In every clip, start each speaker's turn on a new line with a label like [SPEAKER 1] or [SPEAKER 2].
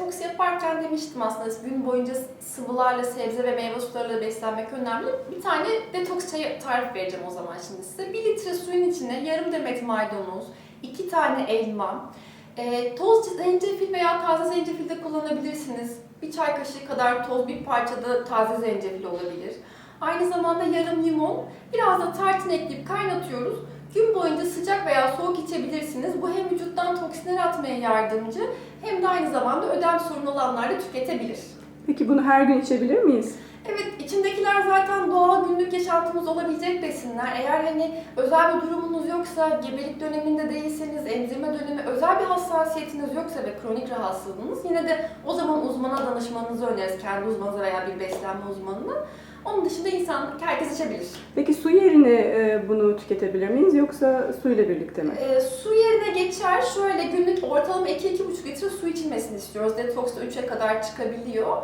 [SPEAKER 1] detoks yaparken demiştim aslında gün boyunca sıvılarla, sebze ve meyve sularıyla beslenmek önemli. Bir tane detoks çayı tarif vereceğim o zaman şimdi size. 1 litre suyun içine yarım demet maydanoz, 2 tane elma, e, toz zencefil veya taze zencefil de kullanabilirsiniz. Bir çay kaşığı kadar toz, bir parça da taze zencefil olabilir. Aynı zamanda yarım limon, biraz da tarçın ekleyip kaynatıyoruz. Gün boyunca sıcak veya soğuk içebilirsiniz. Bu hem vücuttan toksinleri atmaya yardımcı hem de aynı zamanda ödem sorunu olanlar da tüketebilir.
[SPEAKER 2] Peki bunu her gün içebilir miyiz?
[SPEAKER 1] Evet, içindekiler zaten doğal günlük yaşantımız olabilecek besinler. Eğer hani özel bir durumunuz yoksa, gebelik döneminde değilseniz, emzirme dönemi, özel bir hassasiyetiniz yoksa ve kronik rahatsızlığınız yine de o zaman uzmana danışmanızı öneririz. Kendi uzmanınıza veya bir beslenme uzmanına. Onun dışında insan, herkes içebilir.
[SPEAKER 2] Peki su yerine e, bunu tüketebilir miyiz yoksa suyla birlikte mi?
[SPEAKER 1] Ee, su yerine geçer. Şöyle günlük ortalama 2-2,5 litre su içilmesini istiyoruz. Detoksta 3'e kadar çıkabiliyor.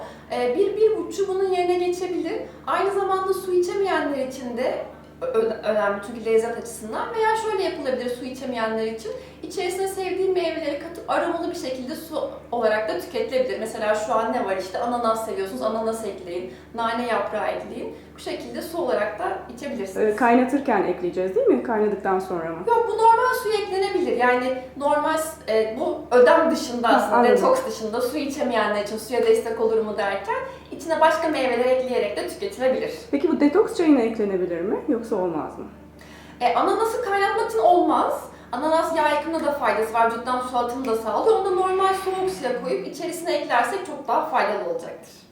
[SPEAKER 1] Bir buçuk bunun yerine geçebilir. Aynı zamanda su içemeyenler için de ö- önemli çünkü lezzet açısından veya şöyle yapılabilir su içemeyenler için içerisine sevdiğim meyveleri katıp aromalı bir şekilde su olarak da tüketilebilir. Mesela şu an ne var işte ananas seviyorsunuz ananas ekleyin, nane yaprağı ekleyin. Bu şekilde su olarak da içebilirsiniz.
[SPEAKER 2] E, kaynatırken ekleyeceğiz değil mi? Kaynadıktan sonra mı?
[SPEAKER 1] Yok bu normal suya eklenebilir. Yani normal e, bu ödem dışında aslında
[SPEAKER 2] anladım.
[SPEAKER 1] detoks dışında su içemeyenler için suya destek olur mu derken içine başka meyveler ekleyerek de tüketilebilir.
[SPEAKER 2] Peki bu detoks çayına eklenebilir mi yoksa olmaz mı?
[SPEAKER 1] E, ananası kaynatmak için olmaz. Ananas yağ yakımında da faydası var. Vücuttan su atımı da sağlıyor. Onu da normal soğuk suya koyup içerisine eklersek çok daha faydalı olacaktır.